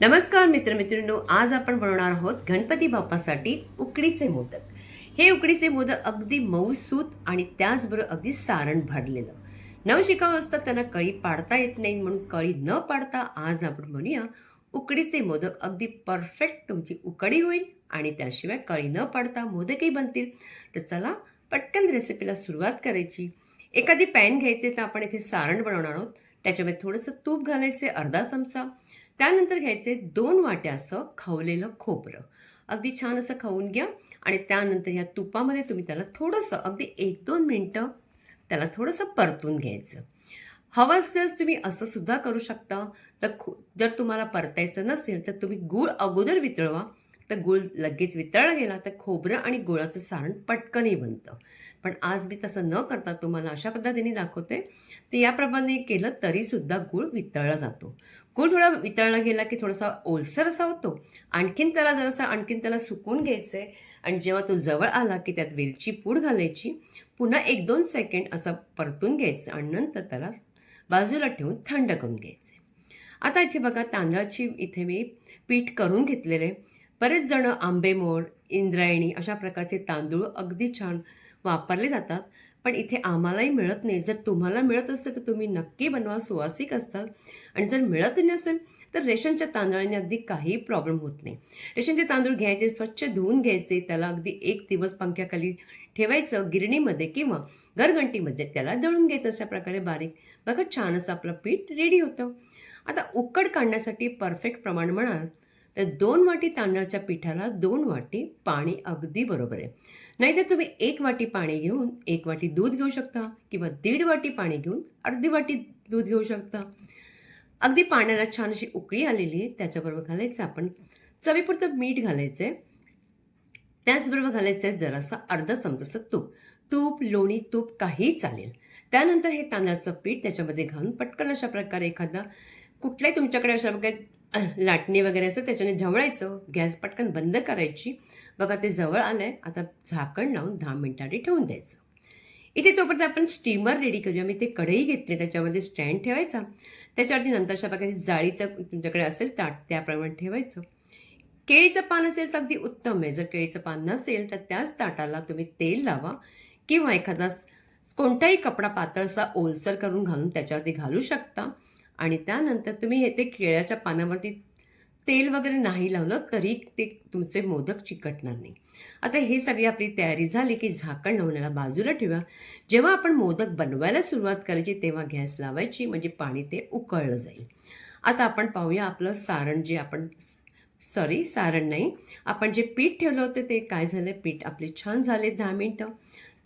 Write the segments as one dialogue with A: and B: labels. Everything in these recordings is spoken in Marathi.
A: नमस्कार मित्रमित्रांनो आज आपण बनवणार आहोत गणपती बाप्पासाठी उकडीचे मोदक. हे उकडीचे मोदक अगदी मऊसूत आणि त्याचबरोबर अगदी सारण भरलेलं. नवशिकाव असतात त्यांना कळी पाडता येत नाही म्हणून कळी न पाडता आज आपण म्हणूया उकडीचे मोदक. अगदी परफेक्ट तुमची उकडी होईल आणि त्याशिवाय कळी न पाडता मोदकही बनतील. तर चला पटकन रेसिपीला सुरुवात करायची. एखादी पॅन घ्यायचे तर आपण इथे सारण बनवणार आहोत. त्याच्यामध्ये थोडंसं तूप घालायचे अर्धा चमचा. त्यानंतर घ्यायचे दोन वाट्या असं खवलेलं खोबरं. अगदी छान असं खाऊन घ्या. आणि त्यानंतर ह्या तुपामध्ये तुम्ही त्याला थोडंसं अगदी एक दोन मिनटं त्याला थोडंसं परतून घ्यायचं. हवं असल्यास तुम्ही असं सुद्धा करू शकता तर खू जर तुम्हाला परतायचं नसेल तर तुम्ही गूळ अगोदर वितळवा. तर गूळ लगेच वितळला गेला तर खोबरं आणि गुळाचं सारण पटकनही बनतं. पण आज मी तसं न करता तुम्हाला अशा पद्धतीने दाखवते. ते याप्रमाणे केलं तरीसुद्धा गूळ वितळला जातो. गूळ थोडा वितळला गेला की थोडासा ओलसर असा होतो. आणखीन त्याला जरासा आणखीन त्याला सुकून घ्यायचं आहे आणि जेव्हा तो जवळ आला की त्यात वेलची पूड घालायची पुन्हा एक दोन सेकंड असं परतून घ्यायचं आणि नंतर त्याला बाजूला ठेवून थंड करून घ्यायचे आता इथे बघा तांदळाची इथे मी पीठ करून घेतलेले बरेच जण आंबेमोड इंद्रायणी अशा प्रकारचे तांदूळ अगदी छान वापरले जातात. पण इथे आम्हालाही मिळत नाही. जर तुम्हाला मिळत असेल तर तुम्ही नक्की बनवा. सुवासिक असतात. आणि जर मिळत नसेल तर रेशनच्या तांदळाने अगदी काही प्रॉब्लेम होत नाही. रेशनचे तांदूळ घ्यायचे स्वच्छ धुवून घ्यायचे त्याला अगदी एक दिवस पंख्याखाली ठेवायचं गिरणीमध्ये किंवा घरघंटीमध्ये त्याला दळून घ्यायचं अशा प्रकारे बारीक. बघा छान असं आपलं पीठ रेडी होतं. आता उकड काढण्यासाठी परफेक्ट प्रमाण म्हणाल तर दोन वाटी तांदळाच्या पिठाला दोन वाटी पाणी अगदी बरोबर आहे. नाहीतर तुम्ही एक वाटी पाणी घेऊन एक वाटी दूध घेऊ शकता किंवा दीड वाटी पाणी घेऊन अर्धी वाटी दूध घेऊ शकता. अगदी पाण्याला छान अशी उकळी आलेली आहे त्याच्याबरोबर घालायचं आपण चवीपुरतं मीठ घालायचं आहे त्याचबरोबर घालायचं आहे जरासा अर्धा चमचाचं तूप. तूप लोणी तूप काही चालेल. त्यानंतर हे तांदळाचं पीठ त्याच्यामध्ये घालून पटकन अशा प्रकारे एखादा कुठल्याही तुमच्याकडे अशा प्रकारे लाटणी वगैरे असं त्याच्याने झवळायचं. गॅस पटकन बंद करायची. बघा ते जवळ आलं आहे आता झाकण लावून दहा मिनिटांनी ठेवून द्यायचं. इथे तोपर्यंत आपण स्टीमर रेडी करूया. मी ते कढई घेतले. त्याच्यामध्ये स्टँड ठेवायचा. त्याच्यावरती नंतर अशा प्रकारे जाळीचं तुमच्याकडे असेल ताट त्याप्रमाणे ठेवायचं. केळीचं पान असेल तर अगदी उत्तम आहे. जर केळीचं पान नसेल तर त्याच ताटाला तुम्ही तेल लावा. किंवा एखादा कोणताही कपडा पातळसा ओलसर करून घालून त्याच्यावरती घालू शकता. आणि त्यानंतर तुम्ही हे ते केळ्याच्या पानावरती तेल वगैरे नाही लावलं तरी ते तुमचे मोदक चिकटणार नाही. आता ही सगळी आपली तयारी झाली की झाकण लावण्याला बाजूला ठेवा. जेव्हा आपण मोदक बनवायला सुरुवात करायची तेव्हा गॅस लावायची म्हणजे पाणी ते उकळलं जाईल. आता आपण पाहूया आपलं सारण जे आपण सॉरी सारण नाही आपण जे पीठ ठेवलं होतं ते काय झालं? पीठ आपले छान झाले दहा मिनटं.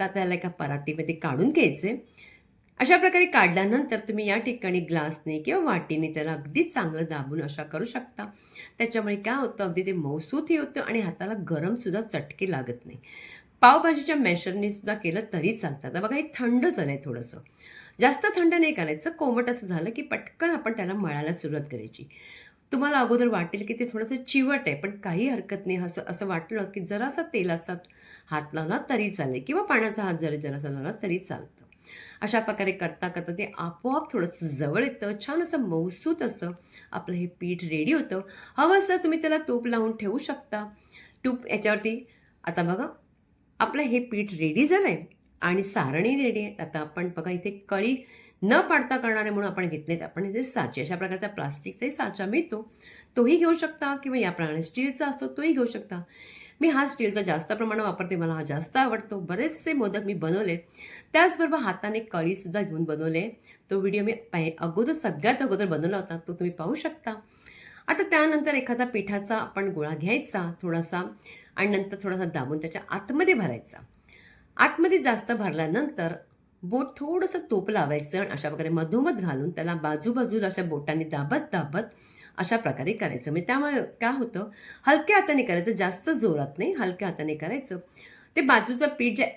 A: तर त्याला एका परातीमध्ये काढून घ्यायचे. अशा प्रकारे काढल्यानंतर तुम्ही या ठिकाणी ग्लासने किंवा वाटीने त्याला अगदी चांगलं दाबून अशा करू शकता. त्याच्यामुळे काय होतं? अगदी ते मौसूतही होतं आणि हाताला गरमसुद्धा चटके लागत नाही. पावभाजीच्या मॅशरने सुद्धा केलं तरी चालतं. आता बघा हे थंड झालं आहे थोडंसं. जास्त थंड नाही करायचं. कोमट असं झालं की पटकन आपण त्याला मळायला सुरुवात करायची. तुम्हाला अगोदर वाटेल की ते थोडंसं चिवट आहे पण काही हरकत नाही. असं असं वाटलं की जरासा तेलाचा हात लावला तरी चालेल किंवा पाण्याचा हात जरी जरासा लावला तरी चालतं. अशा प्रकारे करता करता ते आपोआप थोडंसं जवळ येतं छान असं मौसूत असं आपलं हे पीठ रेडी होतं. हवं असं तुम्ही त्याला तूप लावून ठेवू शकता. तूप याच्यावरती आता बघा आपलं हे पीठ रेडी झालं आहे आणि सारणी रेडी आहे. आता आपण बघा इथे कळी न पाडता करणारे म्हणून आपण घेतलेत. आपण इथे साचे अशा प्रकारचा प्लास्टिकचाही साचा मिळतो. तोही घेऊ शकता किंवा याप्रमाणे स्टीलचा असतो तोही घेऊ शकता. मी हा स्टीलचा जास्त प्रमाणात वापरते मला हा जास्त आवडतो. बरेचसे मोदक मी बनवले त्याचबरोबर हाताने कळीसुद्धा घेऊन बनवले. तो व्हिडिओ मी अगोदर सगळ्यात अगोदर बनवला होता तो तुम्ही पाहू शकता. आता त्यानंतर एखादा पिठाचा आपण गोळा घ्यायचा थोडासा आणि नंतर थोडासा दाबून त्याच्या आतमध्ये भरायचा. आतमध्ये जास्त भरल्यानंतर बोट थोडंसं तोप लावायचं आणि अशा प्रकारे मधोमध घालून त्याला बाजूबाजूला अशा बोटांनी दाबत दाबत अशा प्रकारे करायचं. म्हणजे त्यामुळे काय होतं हलक्या हाताने करायचं जास्त जोरात नाही हलक्या हाताने करायचं. ते बाजूचं पीठ जे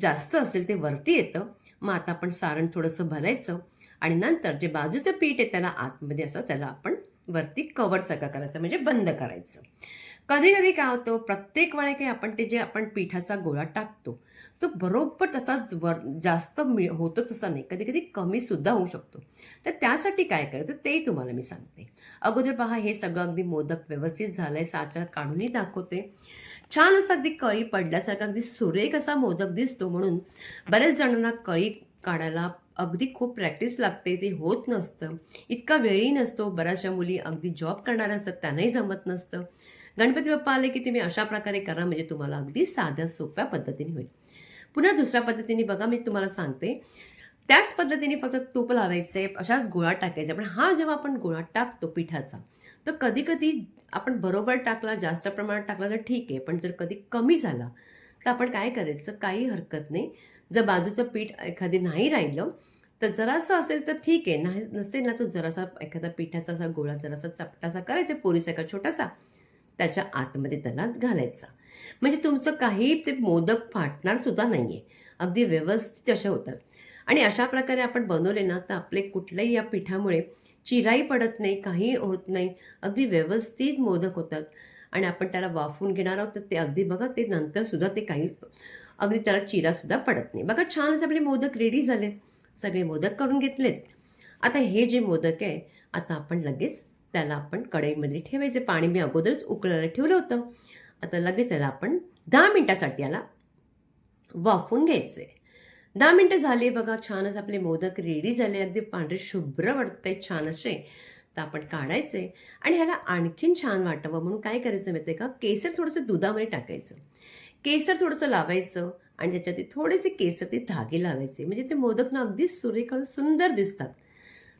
A: जास्त असेल ते वरती येतं. मग आता आपण सारण थोडंसं भरायचं आणि नंतर जे बाजूचं पीठ आहे त्याला आतमध्ये असं त्याला आपण वरती कवर सगळं करायचं म्हणजे बंद करायचं. कधी कधी काय होतं प्रत्येक वेळे काही आपण ते जे आपण पिठाचा गोळा टाकतो तो बरोबर तसाच वर जास्त मिळ होतच असा नाही. कधी कधी कमी सुद्धा होऊ शकतो. तर त्यासाठी काय करायचं ते तुम्हाला मी सांगते. अगोदर पहा हे सगळं अगदी मोदक व्यवस्थित झालं आहे साचा काढूनही दाखवते. छान असं अगदी कळी पडल्यासारखा अगदी सुरेख असा मोदक दिसतो म्हणून बऱ्याच जणांना कळी काढायला अगदी खूप प्रॅक्टिस लागते ते होत नसतं. इतका वेळही नसतो बऱ्याचशा मुली अगदी जॉब करणाऱ्या असतात त्यांनाही जमत नसतं. गणपती बाप्पा आले की तुम्ही अशा प्रकारे करा म्हणजे तुम्हाला अगदी साध्या सोप्या पद्धतीने होईल. पुन्हा दुसऱ्या पद्धतीने बघा मी तुम्हाला सांगते. त्याच पद्धतीने फक्त तूप आहे अशाच गोळा टाकायचा. पण हा जेव्हा आपण गोळा टाकतो पिठाचा तर कधी कधी आपण बरोबर टाकला जास्त प्रमाणात टाकला तर ठीक आहे. पण जर कधी कमी झाला तर आपण काय करायचं? काही हरकत नाही. जर बाजूचं पीठ एखादी नाही राहिलं तर जरासं असेल तर ठीक आहे. नाही नसेल ना तर जरासा एखादा पिठाचा असा गोळा जरासा चपटासा करायचा पोरीसारखा छोटासा त्याच्या आतमध्ये त्याला घालायचा. म्हणजे तुमचं काही ते मोदक फाटणार सुद्धा नाही आहे अगदी व्यवस्थित असे होतात. आणि अशा प्रकारे आपण बनवले ना तर आपले कुठल्याही या पिठामुळे चिराई पडत नाही काही होत नाही. अगदी व्यवस्थित मोदक होतात. आणि आपण त्याला वाफवून घेणार आहोत तर ते अगदी बघा ते नंतरसुद्धा ते काही अगदी त्याला चिरासुद्धा पडत नाही. बघा छान असे आपले मोदक रेडी झालेत. सगळे मोदक करून घेतलेत. आता हे जे मोदक आहे आता आपण लगेच त्याला आपण कढईमध्ये ठेवायचे. पाणी मी अगोदरच उकळायला ठेवलं होतं. आता लगेच त्याला आपण दहा मिनटासाठी याला वाफून घ्यायचे. दहा मिनटं झाले बघा छानच आपले मोदक रेडी झाले. अगदी पांढरे शुभ्र वाटतंय छान असे तर आपण काढायचे आणि ह्याला आणखीन छान वाटावं म्हणून काय करायचं माहिती का? केसर थोडंसं दुधामध्ये टाकायचं. केसर थोडंसं लावायचं आणि त्याच्यात थोडेसे केसर ते धागे लावायचे. म्हणजे ते मोदक ना अगदी सुरेख सुंदर दिसतात.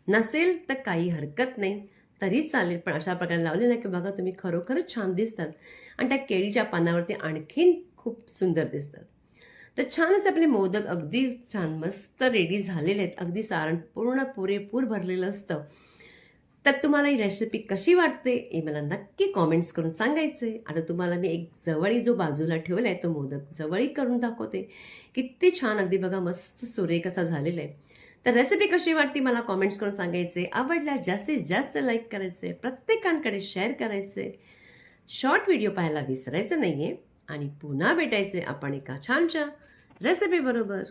A: नसेल तर काही हरकत नाही. तरी चालेल पण अशा प्रकारे लावले ना की बघा तुम्ही खरोखरच छान दिसतात. आणि त्या केळीच्या पानावरती आणखीन खूप सुंदर दिसतात. तर छानच आपले मोदक अगदी छान मस्त रेडी झालेले आहेत. अगदी सारण पूर्ण पुरेपूर भरलेलं असतं. तर तुम्हाला ही रेसिपी कशी वाटते हे मला नक्की कॉमेंट्स करून सांगायचे आता तुम्हाला मी एक जवळी जो बाजूला ठेवला आहे तो मोदक जवळी करून दाखवते. किती छान अगदी बघा मस्त सुरेख असा झालेला आहे. तर रेसिपी कशी वाटते मला कॉमेंट्स करून सांगायचे आवडल्यास जास्तीत जास्त लाईक करायचे प्रत्येकांकडे शेअर करायचे शॉर्ट व्हिडिओ पाहायला विसरायचं नाही आहे आणि पुन्हा भेटायचे आपण एका छानशा रेसिपी बरोबर